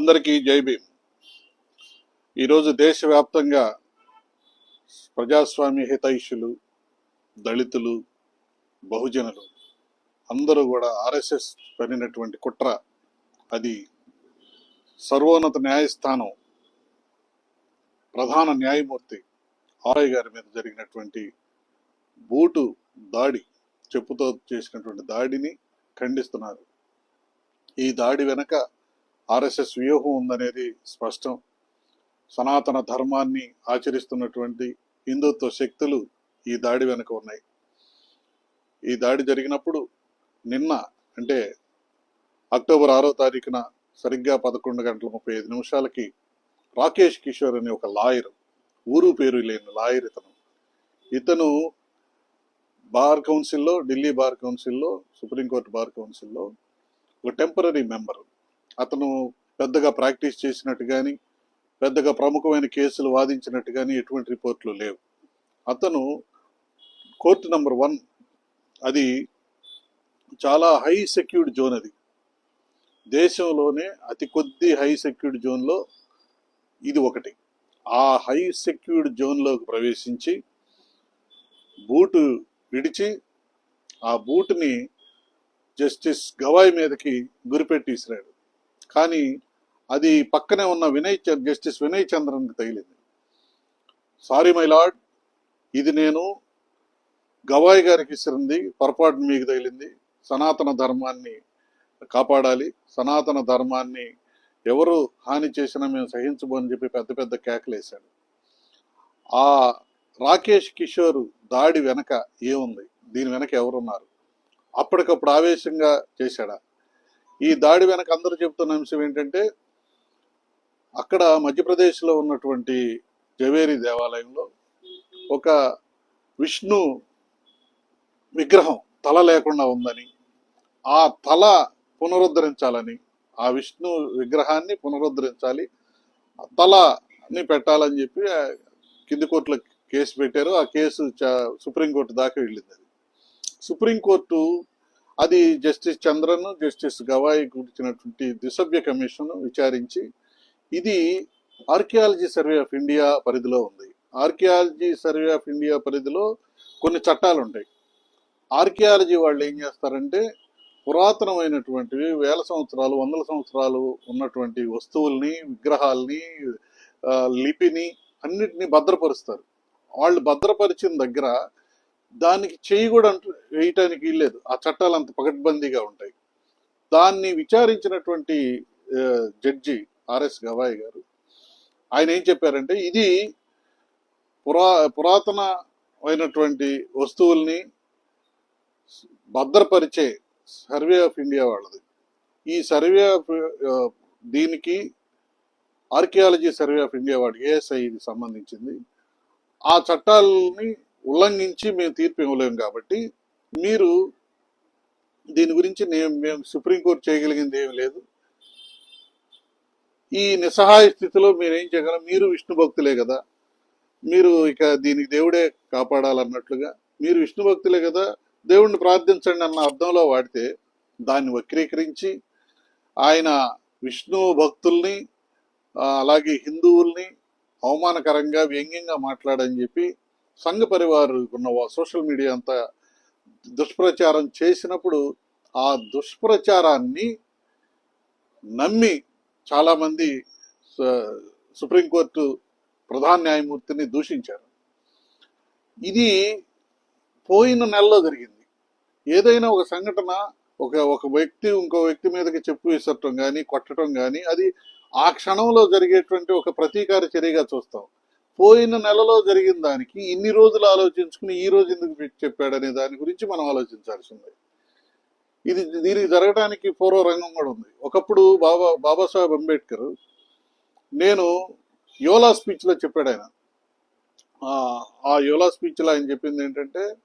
అందరికీ జై భీమ్. ఈరోజు దేశవ్యాప్తంగా ప్రజాస్వామ్య హితైషులు దళితులు బహుజనులు అందరూ కూడా ఆర్ఎస్ఎస్ పెరిగినటువంటి కుట్ర అది సర్వోన్నత న్యాయస్థానం ప్రధాన న్యాయమూర్తి ఆరయ్య గారి మీద జరిగినటువంటి బూటు దాడి చెప్పుతో చేసినటువంటి దాడిని ఖండిస్తున్నారు. ఈ దాడి వెనక ఆర్ఎస్ఎస్ వ్యూహం ఉందనేది స్పష్టం. సనాతన ధర్మాన్ని ఆచరిస్తున్నటువంటి హిందుత్వ శక్తులు ఈ దాడి వెనుక ఉన్నాయి. ఈ దాడి జరిగినప్పుడు నిన్న అంటే అక్టోబర్ ఆరో తారీఖున సరిగ్గా పదకొండు గంటల ముప్పై ఐదు నిమిషాలకి రాకేష్ కిషోర్ అనే ఒక లాయర్ ఊరు పేరు లేని లాయర్ ఇతను. ఇతను బార్ కౌన్సిల్లో ఢిల్లీ బార్ కౌన్సిల్లో సుప్రీంకోర్టు బార్ కౌన్సిల్లో ఒక టెంపరీ మెంబర్. అతను పెద్దగా ప్రాక్టీస్ చేసినట్టు కానీ పెద్దగా ప్రముఖమైన కేసులు వాదించినట్టు కానీ ఎటువంటి రిపోర్ట్లు లేవు. అతను కోర్టు నంబర్ వన్ అది చాలా హై సెక్యూర్డ్ జోన్ అది. దేశంలోనే అతి కొద్ది హై సెక్యూర్డ్ జోన్లో ఇది ఒకటి. ఆ హై సెక్యూర్డ్ జోన్లోకి ప్రవేశించి బూటు విడిచి ఆ బూటుని జస్టిస్ గవాయ్ మీదకి గురిపెట్టి ఇసిరాడు కానీ అది పక్కనే ఉన్న వినయ్ జస్టిస్ వినయ్ చంద్రన్కి తగిలింది. సారీ మై లార్డ్ ఇది నేను గవాయ్ గారికి ఇసిరింది పొరపాటు మీకు తగిలింది. సనాతన ధర్మాన్ని కాపాడాలి. సనాతన ధర్మాన్ని ఎవరు హాని చేసినా మేము సహించబోని చెప్పి పెద్ద పెద్ద కేకలేశాడు ఆ రాకేష్ కిషోర్ దాడి వెనక ఏముంది? దీని వెనక ఎవరున్నారు? అప్పటికప్పుడు ఆవేశంగా చేశాడా? ఈ దాడి వెనక అందరూ చెబుతున్న అంశం ఏంటంటే అక్కడ మధ్యప్రదేశ్లో ఉన్నటువంటి జవేరి దేవాలయంలో ఒక విష్ణు విగ్రహం తల లేకుండా ఉందని ఆ తల పునరుద్ధరించాలని ఆ విష్ణు విగ్రహాన్ని పునరుద్ధరించాలి తలని పెట్టాలని చెప్పి కింది కోర్టులో కేసు పెట్టారు. ఆ కేసు చ- సుప్రీంకోర్టు దాకా వెళ్ళింది అది. సుప్రీంకోర్టు అది జస్టిస్ చంద్రన్ జస్టిస్ గవాయి కూర్చున్నటువంటి దిసభ్య కమిషన్ విచారించి ఇది ఆర్కియాలజీ సర్వే ఆఫ్ ఇండియా పరిధిలో ఉంది. ఆర్కియాలజీ సర్వే ఆఫ్ ఇండియా పరిధిలో కొన్ని చట్టాలు ఉంటాయి ఆర్కియాలజీ వాళ్ళు ఏం చేస్తారంటే పురాతనమైనటువంటివి వేల సంవత్సరాలు వందల సంవత్సరాలు ఉన్నటువంటి వస్తువుల్ని విగ్రహాల్ని లిపిని అన్నిటిని భద్రపరుస్తారు. వాళ్ళు భద్రపరిచిన దగ్గర దానికి చేయి కూడా అంటూ వేయటానికి వీల్లేదు. ఆ చట్టాలు అంత పకడ్బందీగా ఉంటాయి. దాన్ని విచారించినటువంటి జడ్జి ఆర్ఎస్ గవాయ్ గారు ఆయన ఏం చెప్పారంటే ఇది పురా పురాతనమైనటువంటి వస్తువుల్ని భద్రపరిచే సర్వే ఆఫ్ ఇండియా వాళ్ళది. ఈ సర్వే ఆఫ్ దీనికి ఆర్కియాలజీ సర్వే ఆఫ్ ఇండియా వాడు ఏఎస్ఐకి సంబంధించింది. ఆ చట్టాలని ఉల్లంఘించి మేము తీర్పు ఇవ్వలేము కాబట్టి మీరు దీని గురించి నేను మేము సుప్రీంకోర్టు చేయగలిగింది ఏమి లేదు. ఈ నిస్సహాయ స్థితిలో మీరు ఏం చేయగలరు మీరు విష్ణు భక్తులే కదా. మీరు ఇక దీనికి దేవుడే కాపాడాలన్నట్లుగా మీరు విష్ణు భక్తులే కదా. దేవుణ్ణి ప్రార్థించండి అన్న అర్థంలో వాడితే దాన్ని వక్రీకరించి ఆయన విష్ణు భక్తుల్ని అలాగే హిందువుల్ని అవమానకరంగా వ్యంగ్యంగా మాట్లాడని చెప్పి సంఘ పరివారు ఉన్న సోషల్ మీడియా అంతా దుష్ప్రచారం చేసినప్పుడు ఆ దుష్ప్రచారాన్ని నమ్మి చాలామంది సుప్రీంకోర్టు ప్రధాన న్యాయమూర్తిని దూషించారు. ఇది పోయిన నెలలో జరిగింది. ఏదైనా ఒక సంఘటన ఒక ఒక వ్యక్తి ఇంకో వ్యక్తి మీదకి చెప్పు విసరటం కానీ కొట్టడం కానీ అది ఆ క్షణంలో జరిగేటువంటి ఒక ప్రతీకార చర్యగా చూస్తాం. పోయిన నెలలో జరిగిన దానికి ఇన్ని రోజులు ఆలోచించుకుని ఈ రోజు ఎందుకు చెప్పాడనే దాని గురించి మనం ఆలోచించాల్సిందే. ఇది దీనికి జరగడానికి పూర్వ రంగం కూడా ఉంది. ఒకప్పుడు బాబా బాబాసాహెబ్ అంబేద్కర్ నేను యోలా స్పీచ్లో చెప్పాడు ఆయన. ఆ- ఆ యోలా స్పీచ్లో ఆయన చెప్పింది ఏంటంటే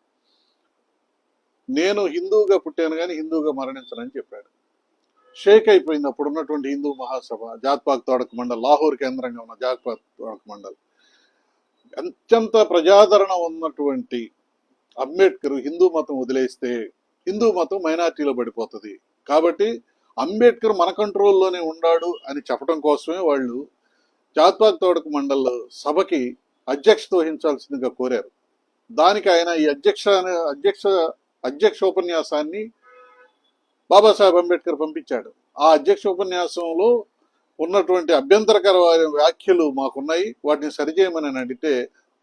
నేను హిందువుగా పుట్టాను కానీ హిందువుగా మరణించనని చెప్పాడు. షేక్ అయిపోయింది అప్పుడు ఉన్నటువంటి హిందూ మహాసభ జాత్పాక్ తోడక మండల్ లాహోర్ కేంద్రంగా ఉన్న జాత్పాక్ తోడక మండల్. అత్యంత ప్రజాదరణ ఉన్నటువంటి అంబేద్కర్ హిందూ మతం వదిలేస్తే హిందూ మతం మైనార్టీలో పడిపోతుంది. కాబట్టి అంబేద్కర్ మన కంట్రోల్లోనే ఉన్నాడు అని చెప్పడం కోసమే వాళ్ళు జాత్పాక్ తోడక మండల్లో సభకి అధ్యక్షత వహించాల్సిందిగా కోరారు. దానికి ఆయన ఈ అధ్యక్ష అధ్యక్ష అధ్యక్ష ఉపన్యాసాన్ని బాబాసాహెబ్ అంబేద్కర్ పంపించాడు. ఆ అధ్యక్ష ఉపన్యాసంలో ఉన్నటువంటి అభ్యంతరకర వ్యాఖ్యలు మాకున్నాయి. వాటిని సరిచేయమని అడిగితే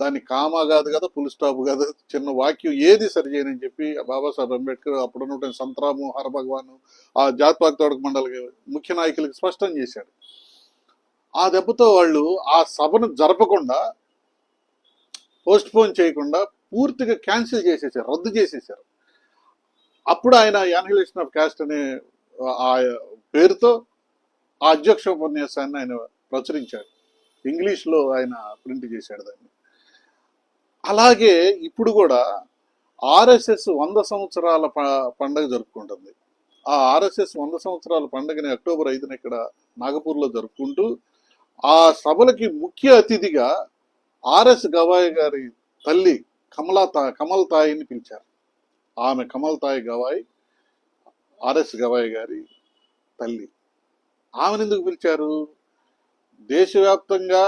దాన్ని కామా కాదు కదా పులి స్టాప్ కాదు చిన్న వాక్యం ఏది సరిచేయనని చెప్పి బాబాసాహెబ్ అంబేద్కర్ అప్పుడు ఉన్నటువంటి సంతరాము హర భగవాన్ ఆ జాత్పాక్ తోడక మండలి ముఖ్య నాయకులకు స్పష్టం చేశాడు. ఆ దెబ్బతో వాళ్ళు ఆ సభను జరపకుండా పోస్ట్ పోన్ చేయకుండా పూర్తిగా క్యాన్సిల్ చేసేసారు రద్దు చేసేసారు. అప్పుడు ఆయన యానిహిలేషన్ ఆఫ్ క్యాస్ట్ అనే ఆ పేరుతో ఆ అధ్యక్ష ఉపన్యాసాన్ని ఆయన ప్రచురించాడు. ఇంగ్లీష్లో ఆయన ప్రింట్ చేశాడు దాన్ని. అలాగే ఇప్పుడు కూడా ఆర్ఎస్ఎస్ వంద సంవత్సరాల ప- పండగ జరుపుకుంటుంది. ఆ ఆర్ఎస్ఎస్ వంద సంవత్సరాల పండుగని అక్టోబర్ ఐదున ఇక్కడ నాగపూర్లో జరుపుకుంటూ ఆ సభలకి ముఖ్య అతిథిగా ఆర్ఎస్ గవాయ్ గారి తల్లి కమలా తా కమల్ తాయిని పిలిచారు. ఆమె కమల్ తాయి గవాయ్ ఆర్ఎస్ గవాయ్ గారి తల్లి. ఆమెను ఎందుకు పిలిచారు? దేశవ్యాప్తంగా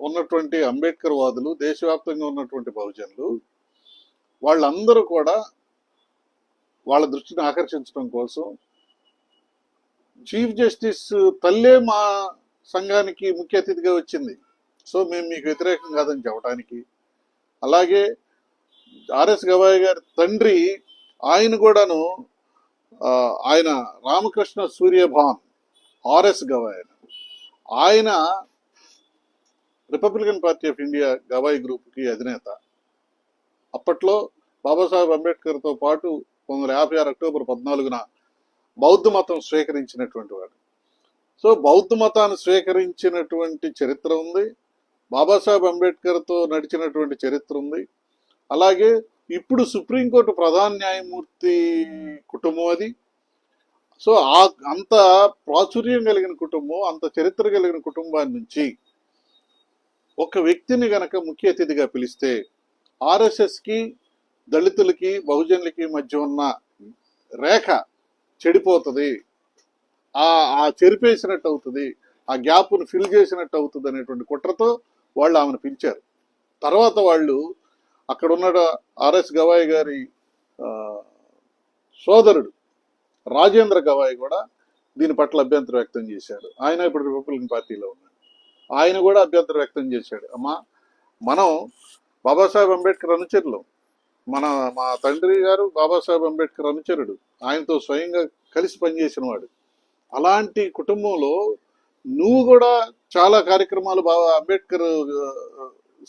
ఉన్నటువంటి అంబేద్కర్ వాదులు దేశవ్యాప్తంగా ఉన్నటువంటి బహుజనులు వాళ్ళందరూ కూడా వాళ్ళ దృష్టిని ఆకర్షించడం కోసం చీఫ్ జస్టిస్ తల్లే మా సంఘానికి ముఖ్య అతిథిగా వచ్చింది. సో మేము మీకు వ్యతిరేకం కాదని చెప్పడానికి. అలాగే ఆర్ఎస్ గవాయ్ గారి తండ్రి ఆయన కూడాను ఆయన రామకృష్ణ సూర్యభాన్ ఆర్ఎస్ గవాయ్ ఆయన Republican party of India Gavai గ్రూప్కి అధినేత. అప్పట్లో బాబాసాహెబ్ అంబేద్కర్తో పాటు పంతొమ్మిది వందల యాభై ఆరు అక్టోబర్ పద్నాలుగున బౌద్ధ మతం స్వీకరించినటువంటి వాడు. సో బౌద్ధ మతాన్ని స్వీకరించినటువంటి చరిత్ర ఉంది. బాబాసాహెబ్ అంబేద్కర్తో నడిచినటువంటి చరిత్ర ఉంది. అలాగే ఇప్పుడు సుప్రీంకోర్టు ప్రధాన న్యాయమూర్తి కుటుంబం అది. సో ఆ అంత ప్రాచుర్యం కలిగిన కుటుంబం అంత చరిత్ర కలిగిన కుటుంబాన్ని నుంచి ఒక వ్యక్తిని గనక ముఖ్య అతిథిగా పిలిస్తే ఆర్ఎస్ఎస్కి దళితులకి బహుజనులకి మధ్య ఉన్న రేఖ చెడిపోతుంది. ఆ ఆ చెరిపేసినట్టు అవుతుంది. ఆ గ్యాప్ను ఫిల్ చేసినట్టు అవుతుంది అనేటువంటి కుట్రతో వాళ్ళు ఆమెను పిలిచారు. తర్వాత వాళ్ళు అక్కడ ఉన్న ఆర్ఎస్ గవాయ్ గారి సోదరుడు రాజేంద్ర గవాయ్ కూడా దీని పట్ల అభ్యంతరం వ్యక్తం చేశాడు. ఆయన ఇప్పుడు రిపబ్లికన్ పార్టీలో ఉన్నాడు ఆయన కూడా అభ్యంతరం వ్యక్తం చేశాడు. అమ్మా మనం బాబాసాహెబ్ అంబేద్కర్ అనుచరులు. మన మా తండ్రి గారు బాబాసాహెబ్ అంబేద్కర్ అనుచరుడు. ఆయనతో స్వయంగా కలిసి పనిచేసిన వాడు. అలాంటి కుటుంబంలో నువ్వు కూడా చాలా కార్యక్రమాలు బాబా అంబేద్కర్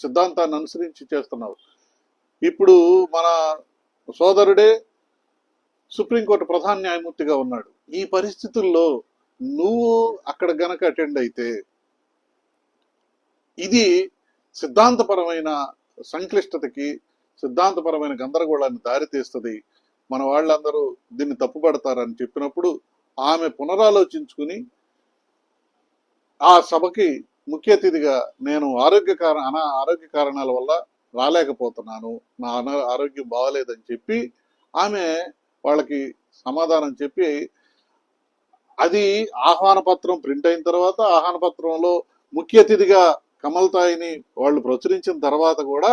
సిద్ధాంతాన్ని అనుసరించి చేస్తున్నావు. ఇప్పుడు మన సోదరుడే సుప్రీంకోర్టు ప్రధాన న్యాయమూర్తిగా ఉన్నాడు. ఈ పరిస్థితుల్లో నువ్వు అక్కడ గనక అటెండ్ అయితే ఇది సిద్ధాంతపరమైన సంక్లిష్టతకి సిద్ధాంతపరమైన గందరగోళాన్ని దారితీస్తుంది. మన వాళ్ళందరూ దీన్ని తప్పుపడతారని చెప్పినప్పుడు ఆమె పునరాలోచించుకుని ఆ సభకి ముఖ్య అతిథిగా నేను ఆరోగ్య కారణ అనా ఆరోగ్య కారణాల వల్ల రాలేకపోతున్నాను. నా ఆరోగ్యం బాగలేదని చెప్పి ఆమె వాళ్ళకి సమాధానం చెప్పి అది ఆహ్వాన పత్రం ప్రింట్ అయిన తర్వాత ఆహ్వాన పత్రంలో ముఖ్య అతిథిగా కమల్ తాయిని వాళ్ళు ప్రచురించిన తర్వాత కూడా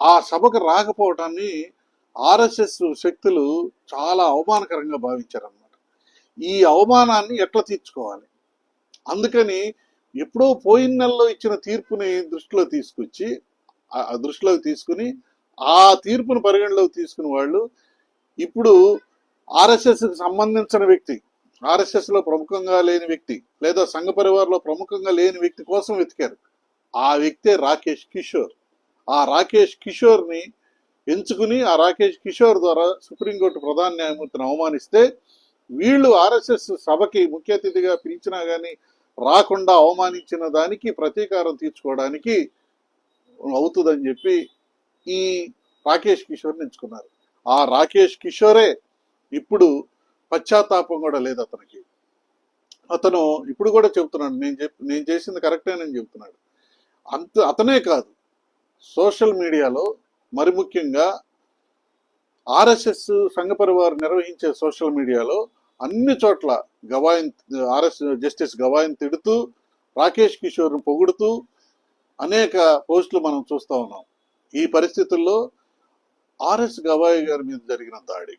ఆ సభకు రాకపోవటాన్ని ఆర్ఎస్ఎస్ శక్తులు చాలా అవమానకరంగా భావించారన్నమాట. ఈ అవమానాన్ని ఎట్లా తీర్చుకోవాలి? అందుకని ఎప్పుడో పోయిన నెలలో ఇచ్చిన తీర్పుని దృష్టిలో తీసుకొచ్చి ఆ- దృష్టిలోకి తీసుకుని ఆ తీర్పును పరిగణలోకి తీసుకుని వాళ్ళు ఇప్పుడు ఆర్ఎస్ఎస్కి సంబంధించిన వ్యక్తి ఆర్ఎస్ఎస్లో ప్రముఖంగా లేని వ్యక్తి లేదా సంఘ పరివారంలో ప్రముఖంగా లేని వ్యక్తి కోసం వెతికారు. ఆ వ్యక్తే రాకేష్ కిషోర్. ఆ రాకేష్ కిషోర్ని ఎంచుకుని ఆ రాకేష్ కిషోర్ ద్వారా సుప్రీంకోర్టు ప్రధాన న్యాయమూర్తిని అవమానిస్తే వీళ్ళు ఆర్ఎస్ఎస్ సభకి ముఖ్య అతిథిగా పిలిచినా కానీ రాకుండా అవమానించిన దానికి ప్రతీకారం తీర్చుకోవడానికి అవుతుందని చెప్పి ఈ రాకేష్ కిషోర్ని ఎంచుకున్నారు. ఆ రాకేష్ కిషోరే ఇప్పుడు పశ్చాత్తాపం కూడా లేదు అతనికి. అతను ఇప్పుడు కూడా చెప్తున్నాడు నేను చెప్ నేను చేసింది కరెక్టేనని చెప్తున్నాడు అంత అతనే కాదు సోషల్ మీడియాలో మరి ముఖ్యంగా ఆర్ఎస్ఎస్ సంఘ పరివార్ నిర్వహించే సోషల్ మీడియాలో అన్ని చోట్ల గవాయిన్ ఆర్ఎస్ జస్టిస్ గవాయిన్ తిడుతూ రాకేష్ కిషోర్ను పొగుడుతూ అనేక పోస్టులు మనం చూస్తా ఉన్నాం. ఈ పరిస్థితుల్లో ఆర్ఎస్ గవాయి గారి మీద జరిగిన దాడి.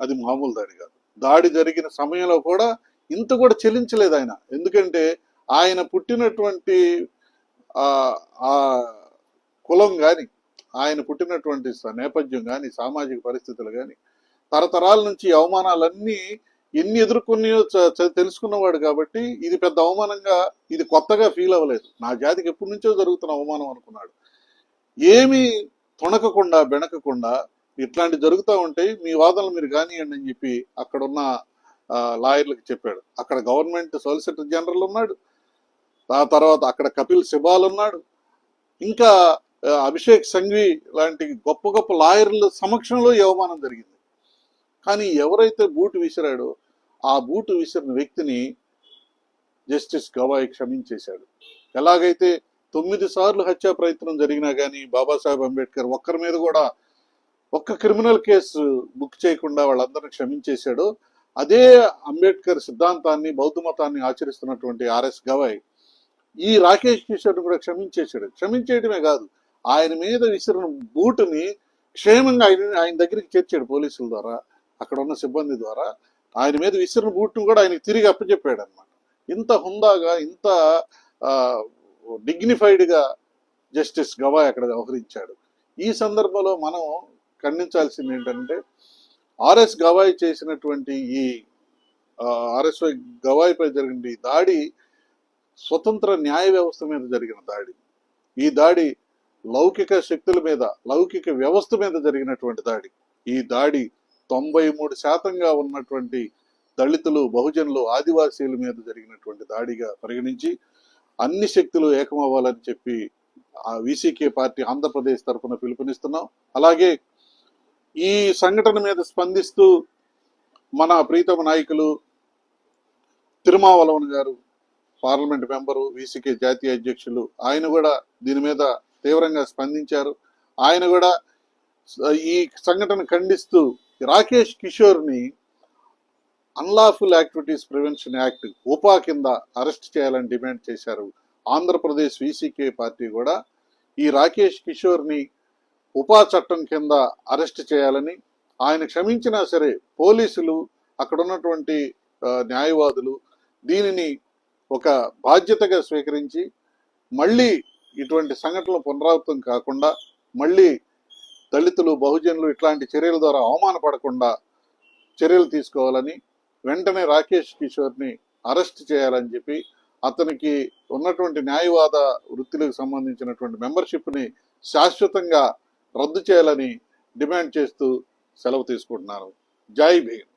అది మామూలు దాడి కాదు. దాడి జరిగిన సమయంలో కూడా ఇంత కూడా చెల్లించలేదు ఆయన. ఎందుకంటే ఆయన పుట్టినటువంటి ఆ కులం కానీ ఆయన పుట్టినటువంటి నేపథ్యం కానీ సామాజిక పరిస్థితులు కానీ తరతరాల నుంచి అవమానాలన్నీ ఎన్ని ఎదుర్కొన్నాయో తెలుసుకున్నవాడు కాబట్టి ఇది పెద్ద అవమానంగా ఇది కొత్తగా ఫీల్ అవ్వలేదు. నా జాతికి ఎప్పటి నుంచో జరుగుతున్న అవమానం అనుకున్నాడు. ఏమీ తొణకకుండా బెణకకుండా ఇట్లాంటి జరుగుతూ ఉంటాయి మీ వాదనలు మీరు కానివ్వండి అని చెప్పి అక్కడున్న లాయర్లకు చెప్పాడు. అక్కడ గవర్నమెంట్ సొలిసిటర్ జనరల్ ఉన్నాడు. ఆ తర్వాత అక్కడ కపిల్ సిబాల్ ఉన్నాడు. ఇంకా అభిషేక్ సంఘవి లాంటి గొప్ప గొప్ప లాయర్ల సమక్షంలో ఈ అవమానం జరిగింది. కానీ ఎవరైతే బూటు విసిరాడో ఆ బూటు విసిరిన వ్యక్తిని జస్టిస్ గవాయ్ క్షమించేశాడు. ఎలాగైతే తొమ్మిది సార్లు హత్యా ప్రయత్నం జరిగినా కానీ బాబాసాహెబ్ అంబేద్కర్ ఒక్కరి మీద కూడా ఒక్క క్రిమినల్ కేసు బుక్ చేయకుండా వాళ్ళందరిని క్షమించేశాడు. అదే అంబేద్కర్ సిద్ధాంతాన్ని బౌద్ధ మతాన్ని ఆచరిస్తున్నటువంటి ఆర్ఎస్ గవాయ్ ఈ రాకేష్ కిషోర్ని కూడా క్షమించేశాడు. క్షమించేయడమే కాదు ఆయన మీద విసిరిన బూటుని క్షేమంగా ఆయన ఆయన దగ్గరికి చేర్చాడు పోలీసుల ద్వారా అక్కడ ఉన్న సిబ్బంది ద్వారా. ఆయన మీద విసిరిన బూట్ను కూడా ఆయనకి తిరిగి అప్పచెప్పాడు అనమాట ఇంత హుందాగా ఇంత డిగ్నిఫైడ్గా జస్టిస్ గవాయ్ అక్కడ వ్యవహరించాడు. ఈ సందర్భంలో మనం ఖండించాల్సింది ఏంటంటే ఆర్ఎస్ గవాయ్ చేసినటువంటి ఈ ఆర్ఎస్వై గవాయ్పై జరిగిన ఈ దాడి స్వతంత్ర న్యాయ వ్యవస్థ మీద జరిగిన దాడి. ఈ దాడి లౌకిక శక్తుల మీద లౌకిక వ్యవస్థ మీద జరిగినటువంటి దాడి. ఈ దాడి తొంభై మూడు శాతంగా ఉన్నటువంటి దళితులు బహుజనులు ఆదివాసీల మీద జరిగినటువంటి దాడిగా పరిగణించి అన్ని శక్తులు ఏకమవ్వాలని చెప్పి ఆ వీసీకే పార్టీ ఆంధ్రప్రదేశ్ తరఫున పిలుపునిస్తున్నాం. అలాగే ఈ సంఘటన మీద స్పందిస్తూ మన ప్రీతమ నాయకులు తిరుమావలవన్ గారు పార్లమెంట్ మెంబరు వీసీకే జాతీయ అధ్యక్షులు ఆయన కూడా దీని మీద తీవ్రంగా స్పందించారు. ఆయన కూడా ఈ సంఘటన ఖండిస్తూ Rakesh కిషోర్ని unlawful activities prevention act UAPA కింద అరెస్ట్ చేయాలని డిమాండ్ చేశారు. ఆంధ్రప్రదేశ్ వీసీకే పార్టీ కూడా ఈ రాకేష్ కిషోర్ని ఉపా చట్టం కింద అరెస్ట్ చేయాలని ఆయన క్షమించినా సరే పోలీసులు అక్కడ ఉన్నటువంటి న్యాయవాదులు దీనిని ఒక బాధ్యతగా స్వీకరించి మళ్ళీ ఇటువంటి సంఘటనలు పునరావృతం కాకుండా మళ్ళీ దళితులు బహుజనులు ఇట్లాంటి చర్యల ద్వారా అవమానపడకుండా చర్యలు తీసుకోవాలని వెంటనే రాకేష్ కిషోర్ని అరెస్ట్ చేయాలని చెప్పి అతనికి ఉన్నటువంటి న్యాయవాద వృత్తులకు సంబంధించినటువంటి మెంబర్షిప్ని శాశ్వతంగా రద్దు చేయాలని డిమాండ్ చేస్తూ సెలవు తీసుకుంటున్నాను జై భీమ్.